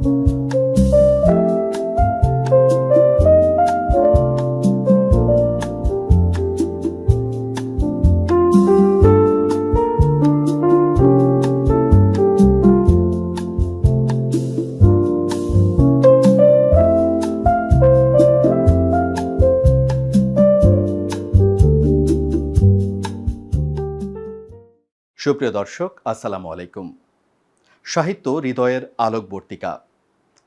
সুপ্রিয় দর্শক আসসালামু আলাইকুম। সাহিত্য হৃদয়ের আলোকবর্তিকা।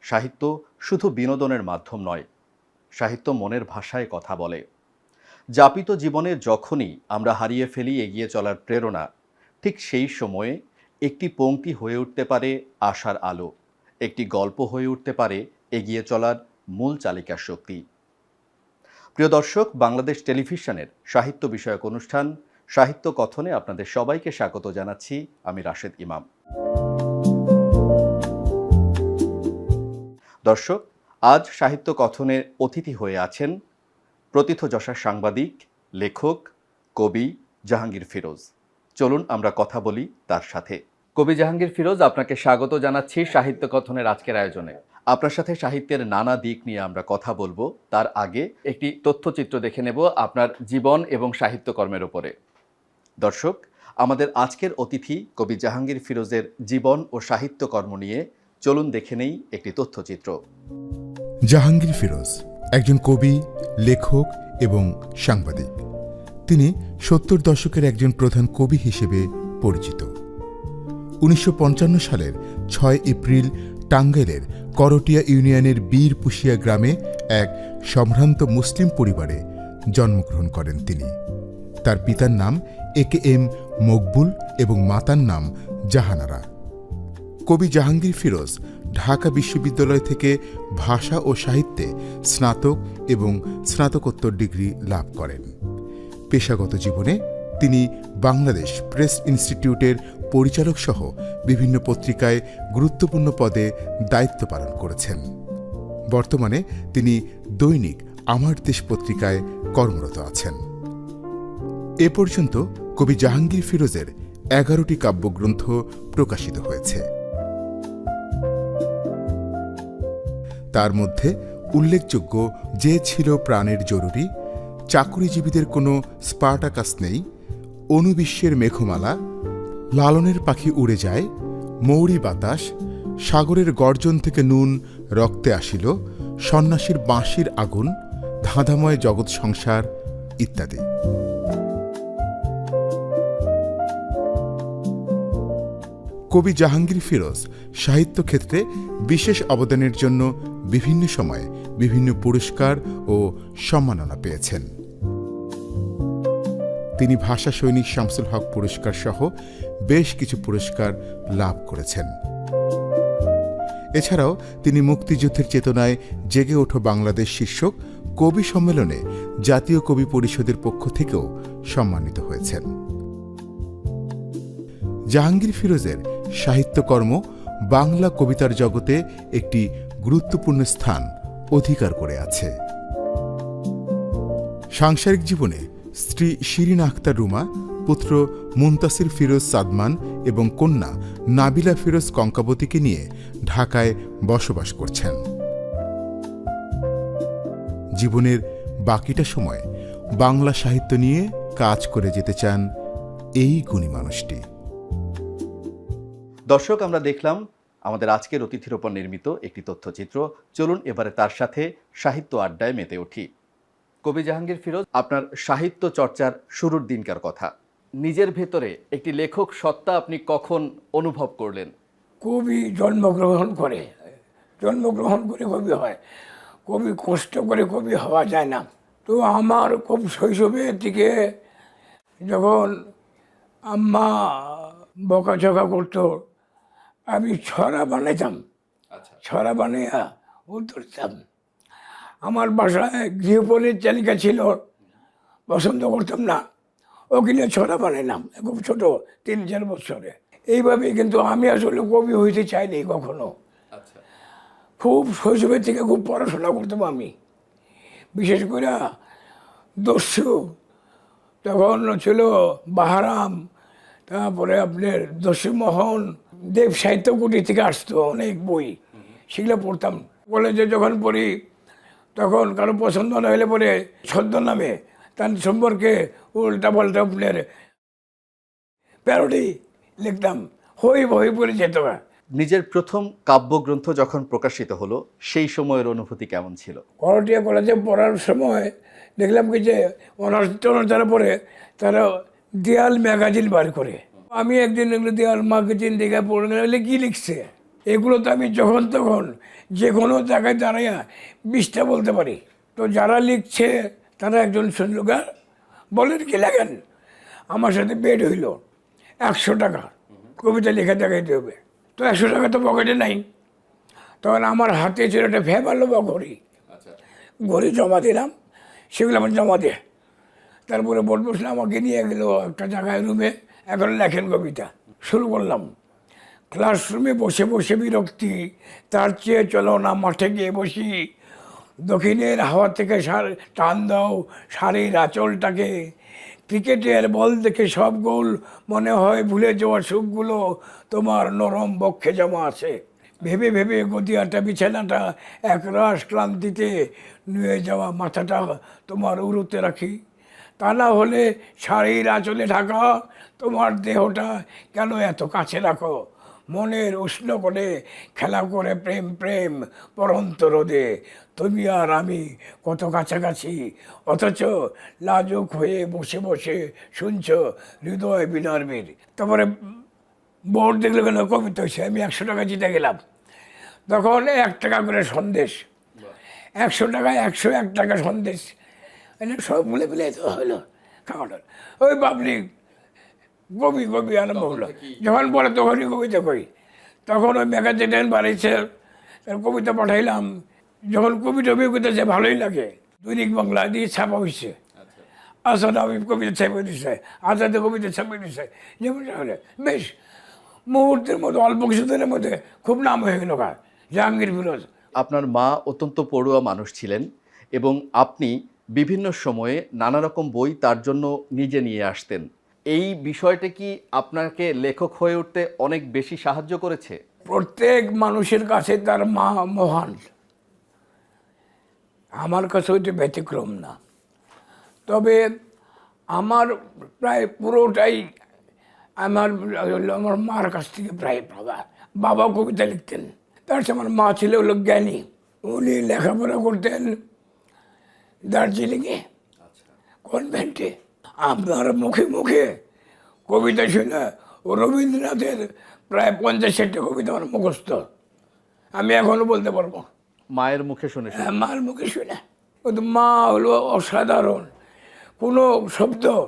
সাহিত্য শুধু বিনোদনের মাধ্যম নয়, সাহিত্য মনের ভাষায় কথা বলে। যাপিত জীবনে যখনই আমরা হারিয়ে ফেলি এগিয়ে চলার প্রেরণা, ঠিক সেই সময়ে একটি পংক্তি হয়ে উঠতে পারে আশার আলো, একটি গল্প হয়ে উঠতে পারে এগিয়ে চলার মূল চালিকা শক্তি। প্রিয় দর্শক, বাংলাদেশ টেলিভিশনের সাহিত্য বিষয়ক অনুষ্ঠান সাহিত্য কথনে আপনাদের সবাইকে স্বাগত জানাচ্ছি, আমি রাশেদ ইমাম। দর্শক, আজ সাহিত্য কথনে অতিথি হয়ে আছেন প্রথিতযশা সাংবাদিক, লেখক, কবি জাহাঙ্গীর ফিরোজ। চলুন আমরা কথা বলি তার সাথে। কবি জাহাঙ্গীর ফিরোজ, আপনাকে স্বাগত জানাচ্ছি সাহিত্য কথনের আজকের আয়োজনে। আপনার সাথে সাহিত্যের নানা দিক নিয়ে আমরা কথা বলব। তার আগে একটি তথ্যচিত্র দেখে নেব আপনার জীবন এবং সাহিত্যকর্মের ওপরে। দর্শক, আমাদের আজকের অতিথি কবি জাহাঙ্গীর ফিরোজের জীবন ও সাহিত্যকর্ম নিয়ে চলুন দেখে নেই একটি তথ্যচিত্র। জাহাঙ্গীর ফিরোজ, একজন কবি, লেখক এবং সাংবাদিক। তিনি সত্তর দশকের একজন প্রধান কবি হিসেবে পরিচিত। উনিশশো পঞ্চান্ন সালের ছয় এপ্রিল টাঙ্গাইলের করটিয়া ইউনিয়নের বীর পুশিয়া গ্রামে এক সম্ভ্রান্ত মুসলিম পরিবারে জন্মগ্রহণ করেন তিনি। তার পিতার নাম এ কে এম মকবুল এবং মাতার নাম জাহানারা। কবি জাহাঙ্গীর ফিরোজ ঢাকা বিশ্ববিদ্যালয় থেকে ভাষা ও সাহিত্যে স্নাতক এবং স্নাতকোত্তর ডিগ্রি লাভ করেন। পেশাগত জীবনে তিনি বাংলাদেশ প্রেস ইনস্টিটিউটের পরিচালক সহ বিভিন্ন পত্রিকায় গুরুত্বপূর্ণ পদে দায়িত্ব পালন করেছেন। বর্তমানে তিনি দৈনিক আমার দেশ পত্রিকায় কর্মরত আছেন। এ পর্যন্ত কবি জাহাঙ্গীর ফিরোজের এগারোটি কাব্যগ্রন্থ প্রকাশিত হয়েছে। তার মধ্যে উল্লেখযোগ্য যে ছিল প্রাণের জরুরি, চাকুরিজীবীদের কোনো স্পার্টাকাস নেই, অনুবিশ্বের মেঘমালা, লালনের পাখি উড়ে যায়, মৌরি বাতাস, সাগরের গর্জন থেকে নুন রক্তে আসিল, সন্ন্যাসীর বাঁশির আগুন, ধাঁধাময় জগৎ সংসার ইত্যাদি। কবি জাহাঙ্গীর ফিরোজ সাহিত্য ক্ষেত্রে বিশেষ অবদানের জন্য বিভিন্ন সময়ে বিভিন্ন পুরস্কার ও সম্মাননা পেয়েছেন। তিনি ভাষা সৈনিক শামসুল হক পুরস্কার সহ বেশ কিছু পুরস্কার লাভ করেছেন। এছাড়াও তিনি মুক্তিযুদ্ধের চেতনায় জেগে ওঠো বাংলাদেশ শীর্ষক কবি সম্মেলনে জাতীয় কবি পরিষদের পক্ষ থেকেও সম্মানিত হয়েছেন। জাহাঙ্গীর ফিরোজের সাহিত্যকর্ম বাংলা কবিতার জগতে একটি গুরুত্বপূর্ণ স্থান অধিকার করে আছে। সাংসারিক জীবনে স্ত্রী শিরিন আখতার রুমা, পুত্র মুন্তাসির ফিরোজ সাদমান এবং কন্যা নাবিলা ফিরোজ কঙ্কাবতীকে নিয়ে ঢাকায় বসবাস করছেন। জীবনের বাকিটা সময় বাংলা সাহিত্য নিয়ে কাজ করে যেতে চান এই গুণী মানুষটি। দর্শক, আমরা দেখলাম আমাদের আজকের অতিথির ওপর নির্মিত একটি তথ্যচিত্র। চলুন এবারে তার সাথে সাহিত্য আড্ডায় মেতে উঠি। কবি জাহাঙ্গীর ফিরোজ, আপনার সাহিত্য চর্চার শুরুর দিনকার কথা। নিজের ভেতরে একটি লেখক সত্তা আপনি কখন অনুভব করলেন? কবি জন্মগ্রহণ করে জন্মগ্রহণ করে কবি হয়। কবি কষ্ট করে কবি হওয়া যায় না। তো আমার খুব শৈশবের দিকে যখন আম্মা বকাঝকা করতো আমি ছড়া বানাইতাম। আচ্ছা। ছড়া বানাইয়া উত্তরতাম আমার বাসায় গৃহপণের তালিকা ছিল পছন্দ করতাম না। ওখানে ছড়া বানাইলাম খুব ছোট তিন চার বছরে। এইভাবে কিন্তু আমি আসলে কবি হইতে চাইনি কখনো। আচ্ছা। খুব শৈশবের থেকে খুব পড়াশোনা করতাম আমি। বিশেষ করে দস্যু তখন ছিল বাহারাম তারপরে আপনার দস্যুমোহন দেব সাহিত্য কুটি থেকে আসতো অনেক বই। সেগুলো পড়তাম। কলেজে যখন পড়ি তখন কারও পছন্দ না হলে পরে ছদ্মনামে তার সম্পর্কে উল্টা পাল্টা আপনার প্যারোডি লিখতাম। হই বই পড়ে যেত না। নিজের প্রথম কাব্যগ্রন্থ যখন প্রকাশিত হলো সেই সময়ের অনুভূতি কেমন ছিল? করটিয়া কলেজে পড়ার সময় দেখলাম কি যে অনার্স টনার্স যারা পড়ে তারা দেয়াল ম্যাগাজিন বার করে। আমি একদিন এগুলো দেয়াল ম্যাগাজিন দেখে পড়ে গেলে কী লিখছে? এগুলো তো আমি যখন তখন যে কোনো জায়গায় দাঁড়াইয়া বিশটা বলতে পারি। তো যারা লিখছে তারা একজন শুনলুকা বলেন কি লেখেন? আমার সাথে বেড হইল একশো টাকা। কবিতা লেখা দেখাইতে হবে। তো একশো টাকা তো পকেটে নাই। তখন আমার হাতে ছিল একটা ভেবালো বা ঘড়ি। ঘড়ি জমা দিলাম সেগুলো আমার জমা দিয়ে তারপরে বোর্ড বসলে আমাকে নিয়ে গেলো একটা জায়গায় রুমে এখন লেখেন কবিতা, শুরু করলাম। ক্লাসরুমে বসে বসে বিরক্তি, তার চেয়ে চলো না, মাঠে গিয়ে বসি। দক্ষিণের হাওয়া থেকে সার, টান দাও শাড়ির আঁচলটাকে। ক্রিকেটের বল দেখে সব গোল, মনে হয় ভুলে যাওয়া সুখগুলো তোমার নরম বক্ষে জমা আছে। ভেবে ভেবে গদিয়াটা, বিছানাটা, একরাশ ক্লান্তিতে নুয়ে যাওয়া মাথাটা তোমার উড়ুতে রাখি। তা না হলে শাড়ির আঁচলে ঢাকা তোমার দেহটা কেন এত কাছে রাখো? মনের উষ্ণ করে খেলা করে প্রেম প্রেম পরন্ত রোদে। তুমি আর আমি কত কাছাকাছি অথচ লাজুক হয়ে বসে বসে শুনছ হৃদয় বিনর্মীর তারপরে বোর্ড দেখলে কেন কবিতা হয়েছে? আমি একশো টাকা জিতে গেলাম। তখন এক টাকা করে সন্দেশ। একশো টাকায় একশো এক টাকা সন্দেশ। এনে সব মিলে মিলে তো হলো। খাওয়াটা ওই পাবলিক কবি কবি আরম্ভ হলো। যখন পরে তখনই কবিতা কই। তখন ওই ম্যাগাজিন বাড়িছে তার কবিতা পাঠাইলাম। যখন কবিতা কবিতা যে ভালোই লাগে। দৈনিক বাংলা দিয়ে ছাপা হয়েছে আসলে আমি কবিতা ছাপে দিছে আজাদে কবিতা ছাপে দিছে। যেমন তাহলে বেশ মুহূর্তের মধ্যে অল্প কিছুদিনের মধ্যে খুব নাম হয়ে গেল জাহাঙ্গীর ফিরোজ আপনার মা অত্যন্ত পড়ুয়া মানুষ ছিলেন এবং আপনি বিভিন্ন সময়ে নানা রকম বই তার জন্য নিজে নিয়ে আসতেন। এই বিষয়টা কি আপনাকে লেখক হয়ে উঠতে অনেক বেশি সাহায্য করেছে? প্রত্যেক মানুষের কাছে তার মা মহান। আমার কাছে ওইটা ব্যতিক্রম না। তবে আমার প্রায় পুরোটাই আমার আমার মার কাছ থেকে প্রায় পাবা বাবা কবিতা লিখতেন। তার সাথে আমার মা ছিল হলো জ্ঞানী। উনি লেখাপড়া করতেন। দার্জিলিংয়ে। কনভেন্টে। আপনার মুখে মুখে কবিতা শুনে রবীন্দ্রনাথের প্রায় পঞ্চাশ ষাটটা কবিতা আমার মুখস্থ। আমি এখনও বলতে পারব। মায়ের মুখে শুনে। হ্যাঁ মায়ের মুখে শুনে। কিন্তু মা হলো অসাধারণ। কোনো শব্দ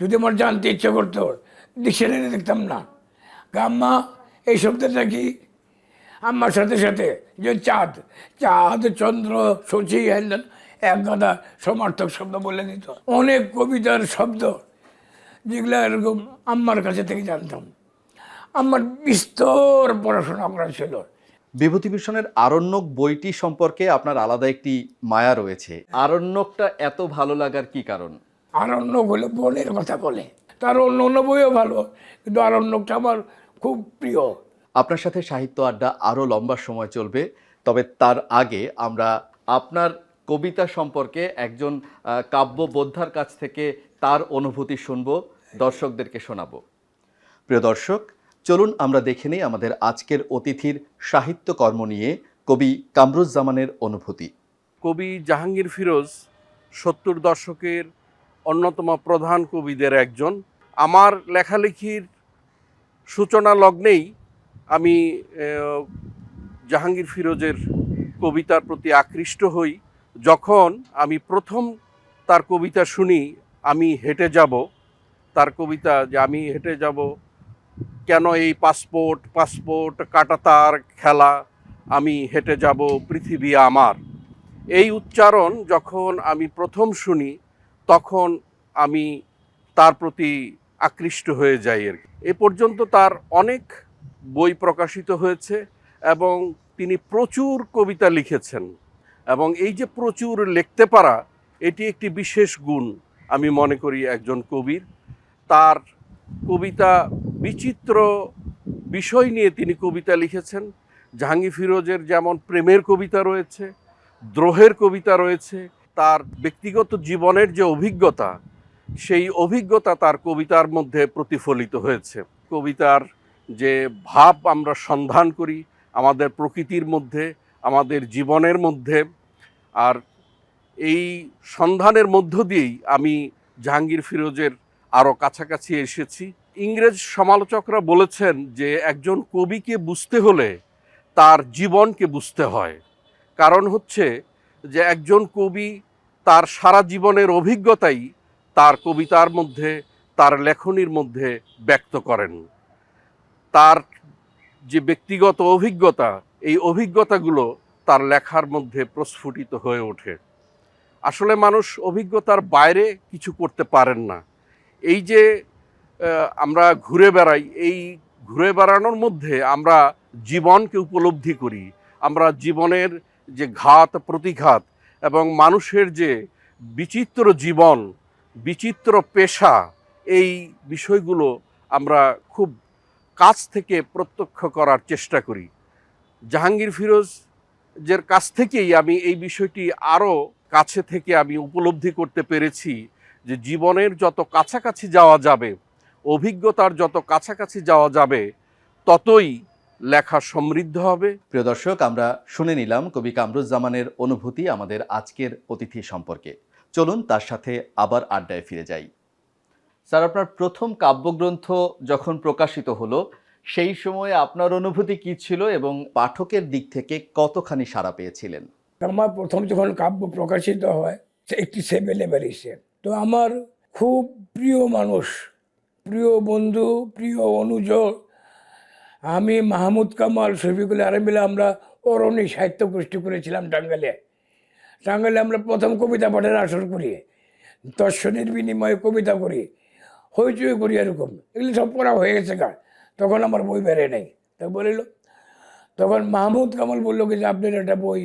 যদি আমার জানতে ইচ্ছে করতো ডিকশনারি দেখতাম না। গাম্মা এই শব্দটা কি? আম্মার সাথে সাথে যে চাঁদ চাঁদ চন্দ্র সচি হ্যান্ডেল এক গাদা সমার্থক শব্দ বলে দিত অনেক কবিতার শব্দ যেগুলো এরকম আম্মার কাছে থেকে জানতাম। আমার বিস্তর পড়াশোনা করা ছিল। বিভূতিভূষণের আরণ্যক বইটি সম্পর্কে আপনার আলাদা একটি মায়া রয়েছে। আরণ্যকটা এত ভালো লাগার কি কারণ? আরণ্যক হলে বনের কথা বলে। তার অন্য অন্য বইও ভালো কিন্তু আরণ্যকটা আমার খুব প্রিয়। আপনার সাথে সাহিত্য আড্ডা আরও লম্বা সময় চলবে তবে তার আগে আমরা আপনার কবিতা সম্পর্কে একজন কাব্য বোদ্ধার কাছ থেকে তার অনুভূতি শুনব, দর্শকদেরকে শোনাব। প্রিয় দর্শক, চলুন আমরা দেখে নিই আমাদের আজকের অতিথির সাহিত্যকর্ম নিয়ে কবি কামরুজ্জামানের অনুভূতি। কবি জাহাঙ্গীর ফিরোজ সত্তর দশকের অন্যতম প্রধান কবিদের একজন। আমার লেখালেখির সূচনা লগ্নেই আমি জাহাঙ্গীর ফিরোজের কবিতার প্রতি আকৃষ্ট হই। যখন আমি প্রথম তার কবিতা শুনি, আমি হেঁটে যাব, তার কবিতা যে আমি হেঁটে যাব, কেন এই পাসপোর্ট পাসপোর্ট কাটাতার খেলা, আমি হেঁটে যাব পৃথিবী আমার। এই উচ্চারণ যখন আমি প্রথম শুনি, তখন আমি তার প্রতি আকৃষ্ট হয়ে যাই আর এ পর্যন্ত তার অনেক বই প্রকাশিত হয়েছে এবং তিনি প্রচুর কবিতা লিখেছেন। এবং এই যে প্রচুর লিখতে পারা, এটি একটি বিশেষ গুণ, আমি মনে করি একজন কবির। তার কবিতা বিচিত্র বিষয় নিয়ে তিনি কবিতা লিখেছেন। জাহাঙ্গি ফিরোজের যেমন প্রেমের কবিতা রয়েছে, দ্রোহের কবিতা রয়েছে, তার ব্যক্তিগত জীবনের যে অভিজ্ঞতা, সেই অভিজ্ঞতা তার কবিতার মধ্যে প্রতিফলিত হয়েছে। কবিতার যে ভাব আমরা সন্ধান করি, আমাদের প্রকৃতির মধ্যে আমাদের জীবনের মধ্যে আর এই সন্ধানের মধ্য দিয়েই আমি জাহাঙ্গীর ফিরোজের আরও কাছাকাছি এসেছি। ইংরেজ সমালোচকরা বলেছেন যে একজন কবিকে বুঝতে হলে তার জীবনকে বুঝতে হয়। কারণ হচ্ছে যে একজন কবি তার সারা জীবনের অভিজ্ঞতাই তার কবিতার মধ্যে, তার লেখনীর মধ্যে ব্যক্ত করেন। তার যে ব্যক্তিগত অভিজ্ঞতা এই অভিজ্ঞতাগুলো তার লেখার মধ্যে প্রস্ফুটিত হয়ে ওঠে। আসলে মানুষ অভিজ্ঞতার বাইরে কিছু করতে পারেন না। এই যে আমরা ঘুরে বেড়াই, এই ঘুরে বেড়ানোর মধ্যে আমরা জীবনকে উপলব্ধি করি। আমরা জীবনের যে ঘাত, প্রতিঘাত এবং মানুষের যে বিচিত্র জীবন, বিচিত্র পেশা, এই বিষয়গুলো আমরা খুব কাছ থেকে প্রত্যক্ষ করার চেষ্টা করি। জাহাঙ্গীর ফিরোজ যের কাছ থেকেই আমি এই বিষয়টি আরও কাছে থেকে আমি উপলব্ধি করতে পেরেছি যে জীবনের যত কাছাকাছি যাওয়া যাবে, অভিজ্ঞতার যত কাছাকাছি যাওয়া যাবে, ততই লেখা সমৃদ্ধ হবে। প্রিয় দর্শক, আমরা শুনে নিলাম কবি কামরুজ্জামানের অনুভূতি আমাদের আজকের অতিথি সম্পর্কে। চলুন তার সাথে আবার আড্ডায় ফিরে যাই। স্যার, আপনার প্রথম কাব্যগ্রন্থ যখন প্রকাশিত হলো সেই সময়ে আপনার অনুভূতি কি ছিল এবং পাঠকের দিক থেকে কতখানি সাড়া পেয়েছিলেন? আমার প্রথম যখন কাব্য প্রকাশিত হয় একটি সেভেন এসে তো আমার খুব প্রিয় মানুষ, প্রিয় বন্ধু, প্রিয় অনুজ, আমি মাহমুদ কামাল, শফিকুল আলম মিলে আমরা অরণি সাহিত্য গোষ্ঠী করেছিলাম টাঙ্গালে টাঙ্গালে আমরা প্রথম কবিতা পাঠের আসর করি, দর্শনের বিনিময়ে কবিতা করি, হইচই করি এরকম। এগুলি সব করা হয়ে গেছে গা। তখন আমার বই বেড়ে নেই। তা বলিল, তখন মাহমুদ কামাল বলল কি যে আপনার একটা বই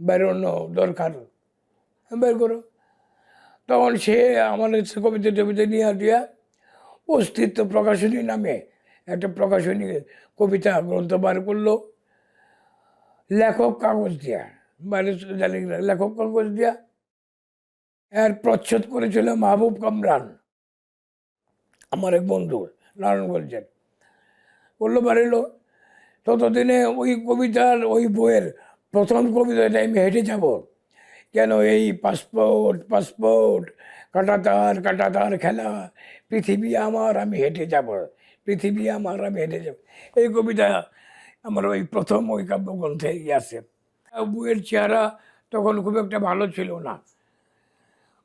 বেরোনো দরকার। বের করো। তখন সে আমার কবিতা টবিতা নিয়ে দিয়া অস্তিত্ব প্রকাশনী নামে একটা প্রকাশনী কবিতা গ্রন্থ বার করল। লেখক কাগজ দিয়া, বাইরে জানি লেখক কাগজ দিয়া। এর প্রচ্ছদ করেছিল মাহবুব কামরান, আমার এক বন্ধু নারায়ণগঞ্জের বলল বাড়িলো ততদিনে ওই কবিতার, ওই বইয়ের প্রথম কবিতাটা আমি হেঁটে যাব, কেন এই পাসপোর্ট পাসপোর্ট, কাটাতার কাটাতার খেলা, পৃথিবী আমার, আমি হেঁটে যাব, পৃথিবী আমার, আমি হেঁটে যাব। এই কবিতা আমার ওই প্রথম ওই কাব্যগ্রন্থে আছে। বইয়ের চেহারা তখন খুব একটা ভালো ছিল না।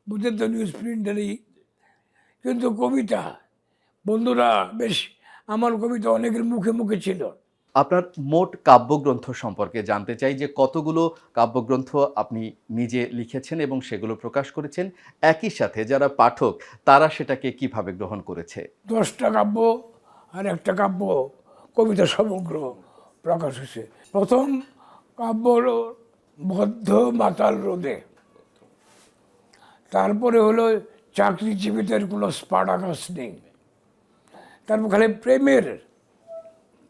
বুঝেন তো, নিউজ প্রিন্টারই। কিন্তু কবিতা, বন্ধুরা, বেশ আমার কবিতা অনেকের মুখে মুখে ছিল। আপনার মোট কাব্যগ্রন্থ সম্পর্কে জানতে চাই যে কতগুলো কাব্যগ্রন্থ আপনি নিজে লিখেছেন এবং সেগুলো প্রকাশ করেছেন। একই সাথে যারা পাঠক তারা সেটাকে কীভাবে গ্রহণ করেছে? দশটা কাব্য আর একটা কাব্য কবিতা সমগ্র প্রকাশ হয়েছে। প্রথম কাব্য হলো বদ্ধ মাতাল রোদে। তারপরে হলো চাকরিজীবীদের কোনো স্পাডাকাস নেই। তারপর খালি প্রেমের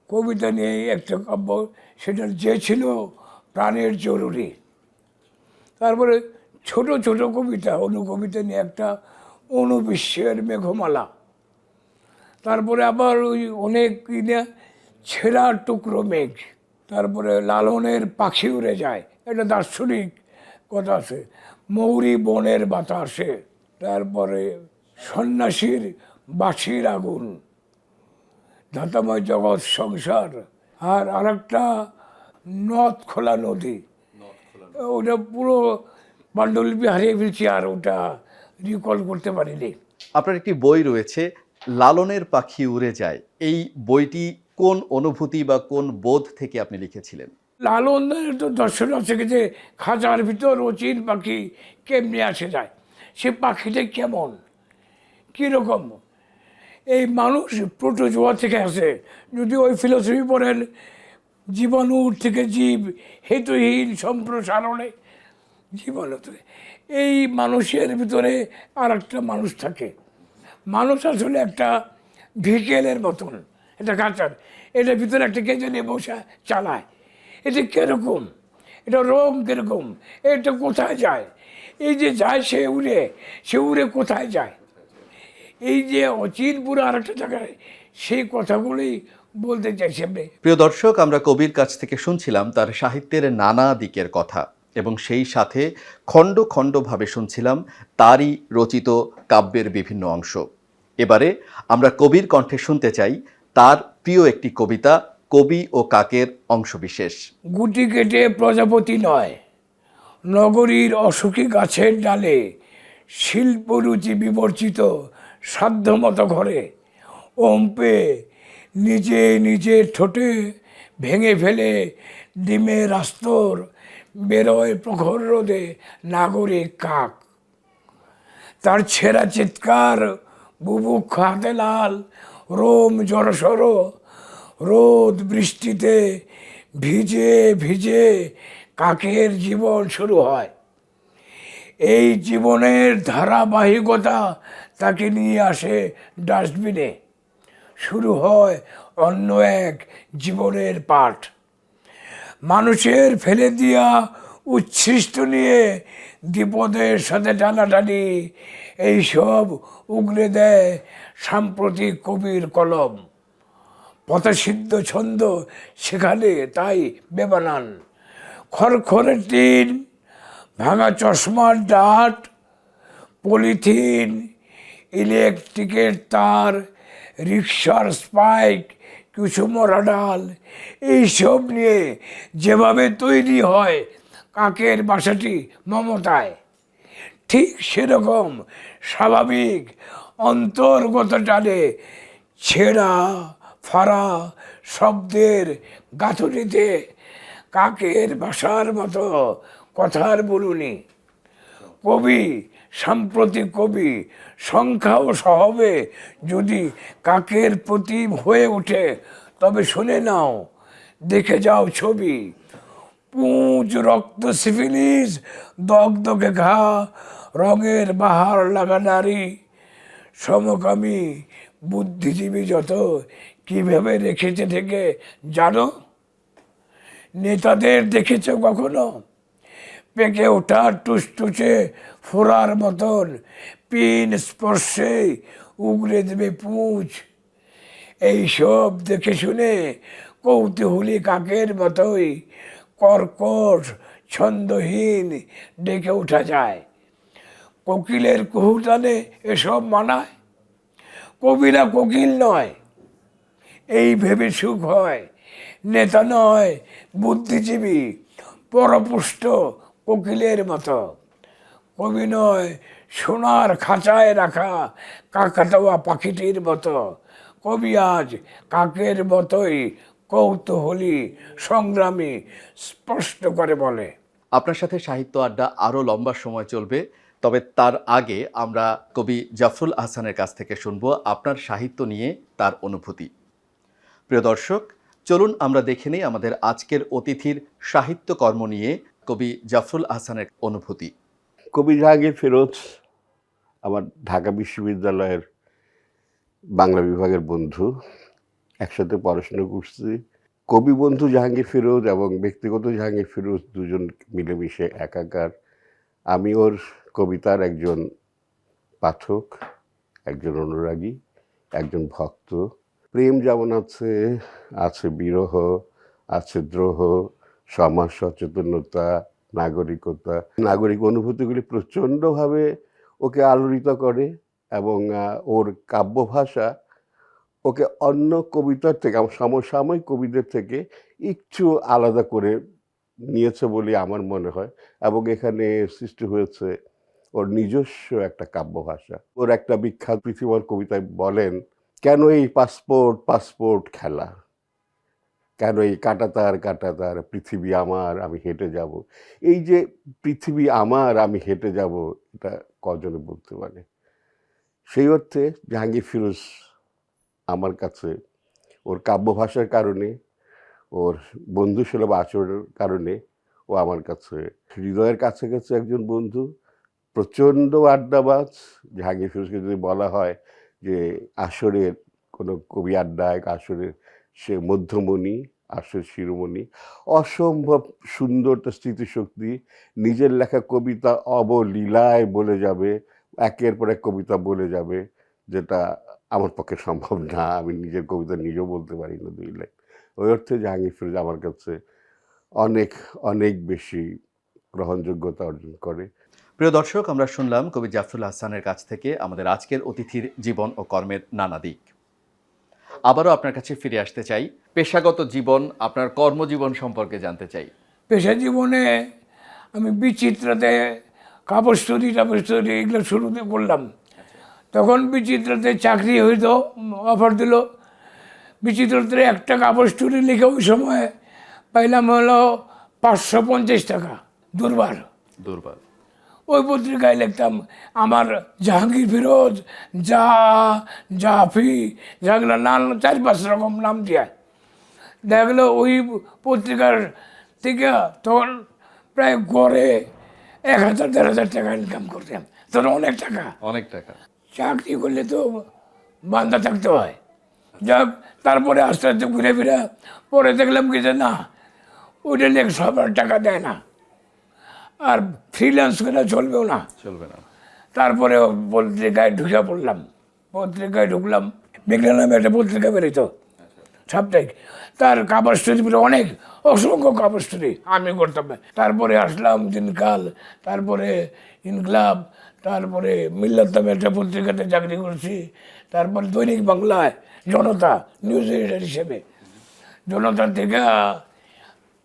কবিতা নিয়ে একটা কাব্য, সেটার যে ছিল প্রাণের জরুরি। তারপরে ছোট ছোট কবিতা, অনুকবিতা নিয়ে একটা অনুবিশ্বের মেঘমালা। তারপরে আবার ওই অনেক ছেঁড়া টুকরো মেঘ, তারপরে লালনের পাখি উড়ে যায়। একটা দার্শনিক কথা আছে, মৌরি বনের বাতাসে, তারপরে সন্ন্যাসীর বাঁশির আগুন। ধাতাময় জগৎ সংসার আর আরেকটা নদ খোলা নদী। ওটা পুরো পাণ্ডুলিপি হারিয়ে ফেলছি আর ওটা রিকল করতে পারিনি। আপনার একটি বই রয়েছে লালনের পাখি উড়ে যায়। এই বইটি কোন অনুভূতি বা কোন বোধ থেকে আপনি লিখেছিলেন? লালনের তো দর্শন আছে যে খাঁচার ভিতর অচিন পাখি কেমনি আসে যায়? সে পাখিটা কেমন? কীরকম? এই মানুষ প্রোটোজোয়া থেকে আসে। যদি ওই ফিলোসফি পড়েন জীবাণু থেকে জীব, হেতুহীন সম্প্রসারণে, জীবাণু এই মানুষের ভিতরে আর একটা মানুষ থাকে। মানুষ আসলে একটা ভিকেলের মতন এটা কাঁচার এটার ভিতরে একটা কে জানে বসা চালায়। এটা কীরকম? এটা রং কীরকম? এটা কোথায় যায়? এই যে যায়, সে উড়ে সে উড়ে কোথায় যায়? এই যে অচিনপুরে আর একটা জায়গায় সেই কথাগুলোই বলতে চাইছি প্রিয় দর্শক আমরা কবির কাছ থেকে শুনছিলাম তার সাহিত্যের নানা দিকের কথা এবং সেই সাথে খণ্ড খণ্ডভাবে শুনছিলাম তারই রচিত কাব্যের বিভিন্ন অংশ। এবারে আমরা কবির কণ্ঠে শুনতে চাই তার প্রিয় একটি কবিতা কবি ও কাকের অংশবিশেষ। গুটি কেটে প্রজাপতি নয় নগরীর অসুখী গাছের ডালে শিল্পরুচি বিবর্চিত সাধ্যমতো ঘরে। ওম্পে নিজে নিজে ঠোঁটে ভেঙে ফেলে ডিমের রাস্তর বেরোয় প্রখর রোদে নাগরিক কাক। তার ছেঁড়া চিৎকার বুবুক হাতে লাল, রোম জড়সড়, রোদ বৃষ্টিতে ভিজে ভিজে কাকের জীবন শুরু হয়। এই জীবনের ধারাবাহিকতা তাকে নিয়ে আসে ডাস্টবিনে। শুরু হয় অন্য এক জীবনের পাঠ। মানুষের ফেলে দিয়া উচ্ছিষ্ট নিয়ে বিপদের সাথে টানাটানি এইসব উগলে দেয় সাম্প্রতিক কবির কলম। পথসিদ্ধ ছন্দ সেখানে তাই বেবানান। খড়খড়ের টিন, ভাঙা চশমার ডাট, পলিথিন ইলেকট্রিকের তার রিক্সার স্পাইক কিছু মরা ডাল এইসব নিয়ে যেভাবে তৈরি হয় কাকের বাসাটি মমতায়, ঠিক সেরকম স্বাভাবিক অন্তর্গত টানে ছেঁড়া, ফাড়া শব্দের গাঁথুনিতে কাকের ভাষার মতো কথার বলুনি। কবি সাম্প্রতিক কবি সংখ্যা ও সহবে যদি কাকের প্রতিম হয়ে ওঠে, তবে শুনে নাও, দেখে যাও ছবি। পুঁজ, রক্ত, সিফিলিস, দগদগে ঘা, রঙের বাহার লাগা নারী। সমকামী বুদ্ধিজীবী যত কীভাবে রেখেছে থেকে জানো? নেতাদের দেখেছ কখনো? পেকে ওঠা টুসটুসে ফোড়ার মতন, পিন স্পর্শে উগড়ে দেবে পুঁজ। এইসব দেখে শুনে কৌতূহলী কাকের মতোই কর্কট ছন্দহীন ডেকে ওঠা যায়। কোকিলের কুহুতানে এসব মানায়? কবিরা কোকিল নয়। এই ভেবে সুখ হয়, নেতা নয় বুদ্ধিজীবী, পরপুষ্ট কোকিলের মতো। কবি নয় সোনার খাঁচায় রাখা কাকাতোয়া পাখিটির মতো। কবি আজ কাকের মতোই কৌতূহলী, সংগ্রামী, স্পষ্ট করে বলে। আপনার সাথে সাহিত্য আড্ডা আরও লম্বা সময় চলবে, তবে তার আগে আমরা কবি জাফরুল আহসানের কাছ থেকে শুনব আপনার সাহিত্য নিয়ে তার অনুভূতি। প্রিয় দর্শক, চলুন আমরা দেখে নিই আমাদের আজকের অতিথির সাহিত্যকর্ম নিয়ে কবি জাফরুল আহসানের অনুভূতি। কবি জাহাঙ্গীর ফেরোজ আমার ঢাকা বিশ্ববিদ্যালয়ের বাংলা বিভাগের বন্ধু, একসাথে পড়াশোনা করছি। কবি বন্ধু জাহাঙ্গীর ফিরোজ এবং ব্যক্তিগত জাহাঙ্গীর ফিরোজ দুজন মিলেমিশে একাকার। আমি ওর কবিতার একজন পাঠক, একজন অনুরাগী, একজন ভক্ত। প্রেম যেমন আছে আছে বিরহ, আছে দ্রোহ সমাজ সচেতনতা, নাগরিকতা, নাগরিক অনুভূতিগুলি প্রচণ্ডভাবে ওকে আলোড়িত করে এবং ওর কাব্য ভাষা ওকে অন্য কবিতার থেকে সমসাময়িক কবিদের থেকে একটু আলাদা করে নিয়েছে বলে আমার মনে হয় এবং এখানে সৃষ্টি হয়েছে ওর নিজস্ব একটা কাব্য ভাষা ওর একটা বিখ্যাত পৃথিবীর কবিতায় বলেন, কেন এই পাসপোর্ট পাসপোর্ট খেলা? কেন এই কাটাতার কাটাতার, পৃথিবী আমার, আমি হেঁটে যাব? এই যে পৃথিবী আমার, আমি হেঁটে যাব, এটা কজনে বলতে পারে? সেই অর্থে জাহাঙ্গীর ফিরোজ আমার কাছে ওর কাব্য ভাষার কারণে, ওর বন্ধুসুলভ আচরণের কারণে ও আমার কাছে হৃদয়ের কাছে কাছে একজন বন্ধু। প্রচণ্ড আড্ডাবাজ। জাহাঙ্গীর ফিরোজকে যদি বলা হয় যে আসরের কোনো কবি আড্ডায় আসরের সে মধ্যমণি আসের শিরোমণি। অসম্ভব সুন্দর তার স্মৃতিশক্তি। নিজের লেখা কবিতা অবলীলায় বলে যাবে, একের পর এক কবিতা বলে যাবে, যেটা আমার পক্ষে সম্ভব না। আমি নিজের কবিতা নিজেও বলতে পারি না দুই লাইন। ওই অর্থে জাহাঙ্গীর ফিরোজ আমার কাছে অনেক অনেক বেশি গ্রহণযোগ্যতা অর্জন করে। প্রিয় দর্শক, আমরা শুনলাম কবি জাফরুল হাসানের কাছ থেকে আমাদের আজকের অতিথির জীবন ও কর্মের নানা দিক। আবারও আপনার কাছে ফিরে আসতে চাই। পেশাগত জীবন আপনার কর্মজীবন সম্পর্কে জানতে চাই। পেশা জীবনে আমি বিচিত্রতে কাপড় স্টোরি টাপড় স্টোরি এগুলো শুরুতে করলাম। তখন বিচিত্রতে চাকরি হইতো অফার দিল। বিচিত্রতে একটা কাপড় স্টোরি লিখে ওই সময় পাইলাম হলো পাঁচশো পঞ্চাশ টাকা দুর্বার। দুর্বল ওই পত্রিকায় লিখতাম আমার জাহাঙ্গীর ফিরোজ জা জাফি যেগুলো নাম চার পাঁচ রকম নাম দিয়ে। দেখা গেলো ওই পত্রিকার থেকে তখন প্রায় গড়ে এক হাজার দেড় হাজার টাকা ইনকাম করতাম। তখন অনেক টাকা। অনেক টাকা। চাকরি করলে তো বান্ধা থাকতে হয়। যাক তারপরে আস্তে আস্তে ঘুরে ফিরে পরে দেখলাম কি যে না ওইটা লেখ সবার টাকা দেয় না। আর ফ্রিল্যান্স করে চলবেও না। চলবে না। তারপরে পত্রিকায় ঢুকে পড়লাম। পত্রিকায় ঢুকলাম। বিজ্ঞান নামে একটা পত্রিকা বেরোতো সাপ্তাহিক। তার কাপড় স্টোরি বলে অনেক অসংখ্য কাপড় স্টোরি আমি করতাম। তারপরে আসলাম দিনকাল তারপরে ইনকলাব তারপরে মিল্লাত নামে একটা পত্রিকাতে চাকরি করছি। তারপরে দৈনিক বাংলায় জনতা নিউজ এডিটর হিসেবে। জনতা থেকে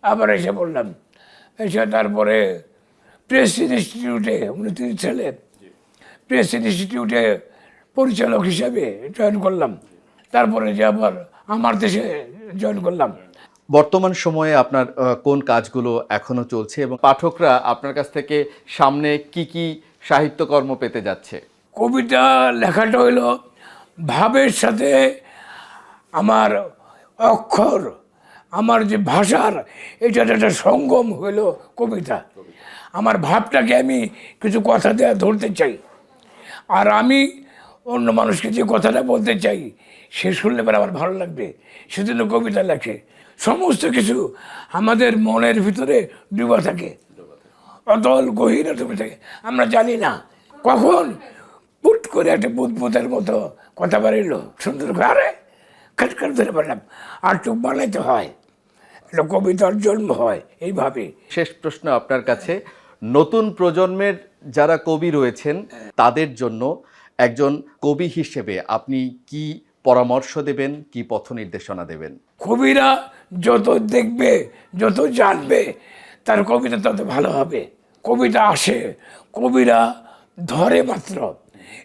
আবার এসে পড়লাম। এসে তারপরে প্রেস ইনস্টিটিউটে উনত্রিশ ছেলে। প্রেস ইনস্টিটিউটে পরিচালক হিসাবে জয়েন করলাম। তারপরে যে আবার আমার দেশে জয়েন করলাম। বর্তমান সময়ে আপনার কোন কাজগুলো এখনও চলছে এবং পাঠকরা আপনার কাছ থেকে সামনে কি কি সাহিত্যকর্ম পেতে যাচ্ছে? কবিতা লেখাটা হইল ভাবের সাথে আমার অক্ষর আমার যে ভাষার এটার একটা সঙ্গম হইল কবিতা। আমার ভাবটাকে আমি কিছু কথা দেওয়া ধরতে চাই। আর আমি অন্য মানুষকে যে কথাটা বলতে চাই, সে শুনলে পরে আমার ভালো লাগবে। সেজন্য কবিতা লেখে। সমস্ত কিছু আমাদের মনের ভিতরে ডুবা থাকে। অতল গভীরে ডুবে থাকে। আমরা জানি না কখন পুট করে একটা বুদবুদের মতো কথা বাড়িল। সুন্দর করে, আরে, খাটখাট ধরে পারলাম আর টুক বানাইতে হয়। একটা কবিতার জন্ম হয় এইভাবে। শেষ প্রশ্ন আপনার কাছে। নতুন প্রজন্মের যারা কবি রয়েছেন তাদের জন্য একজন কবি হিসেবে আপনি কি পরামর্শ দেবেন কি পথ নির্দেশনা দেবেন? কবিরা যত দেখবে যত জানবে তার কবিতা তত ভালো হবে। কবিতা আসে কবিরা ধরে মাত্র।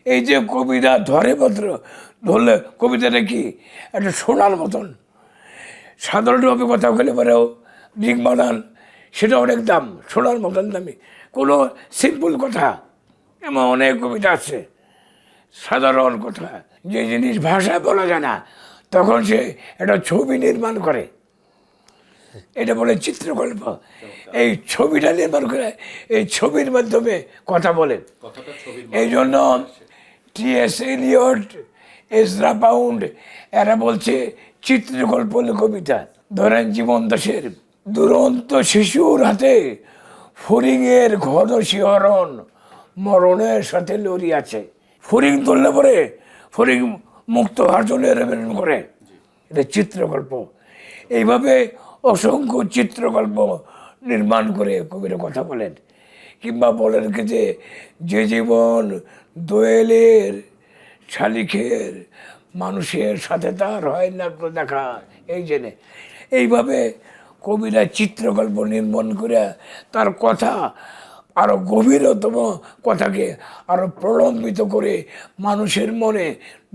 এই যে কবিরা ধরে মাত্র ধরলে কবিতাটা কি একটা শোনার মতন। সাধারণভাবে কথা বলে পরেও রিং বানান সেটা অনেক দাম সোনার মতন দামি। কোনো সিম্পল কথা এমন অনেক কবিতা আছে সাধারণ কথা যে জিনিস ভাষায় বলা যায় না তখন সে একটা ছবি নির্মাণ করে। এটা বলে চিত্রকল্প। এই ছবিটা নির্মাণ করে এই ছবির মাধ্যমে কথা বলে এই জন্য T S Eliot Ezra Pound এরা বলছে চিত্রকল্প কবিতা। ধরেন জীবন দাসের দুরন্ত শিশুর হাতে ফরিংয়ের ঘন শিহরণ মরণের সাথে লড়ি আছে ফরিং তুললে পরে ফরিং মুক্ত জন্য রেবেন করে। এটা চিত্রকল্প। এইভাবে অসংখ্য চিত্রকল্প নির্মাণ করে কবিরা কথা বলেন। কিংবা বলেন যে যে জীবন দোয়েলের, শালিখের মানুষের সাথে তার হয় না দেখা এই জেনে এইভাবে কবিরা চিত্রকল্প নির্মাণ করে তার কথা আরও গভীরতম কথাকে আরও প্রলম্বিত করে মানুষের মনে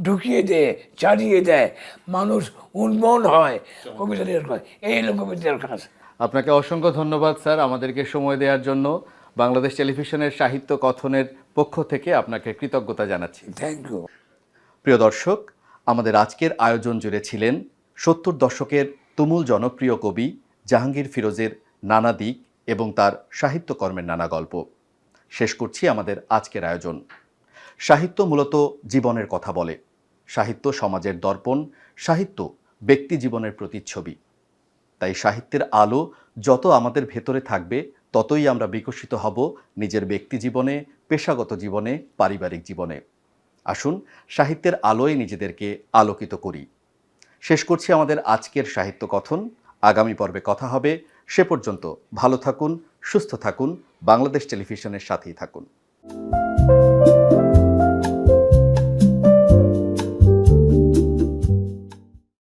ঢুকিয়ে দেয় চালিয়ে দেয়। মানুষ উন্মন হয় কবিতা নির্মাণ এই হলো কবিতার কাজ। আপনাকে অসংখ্য ধন্যবাদ স্যার আমাদেরকে সময় দেওয়ার জন্য। বাংলাদেশ টেলিভিশনের সাহিত্য কথনের পক্ষ থেকে আপনাকে কৃতজ্ঞতা জানাচ্ছি। থ্যাংক ইউ প্রিয় দর্শক আমাদের আজকের আয়োজন জুড়ে ছিলেন সত্তর দশকের তুমুল জনপ্রিয় কবি জাহাঙ্গীর ফিরোজের নানা দিক এবং তার সাহিত্যকর্মের নানা গল্প। শেষ করছি আমাদের আজকের আয়োজন। সাহিত্য মূলত জীবনের কথা বলে। সাহিত্য সমাজের দর্পণ, সাহিত্য ব্যক্তি জীবনের প্রতিচ্ছবি। তাই সাহিত্যের আলো যত আমাদের ভেতরে থাকবে, ততই আমরা বিকশিত হব নিজের ব্যক্তি জীবনে, পেশাগত জীবনে, পারিবারিক জীবনে। আসুন সাহিত্যের আলোয় নিজেদেরকে আলোকিত করি। শেষ করছি আমাদের আজকের সাহিত্য কথন। আগামী পর্বে কথা হবে। সে পর্যন্ত ভালো থাকুন, সুস্থ থাকুন, বাংলাদেশ টেলিভিশনের সাথেই থাকুন।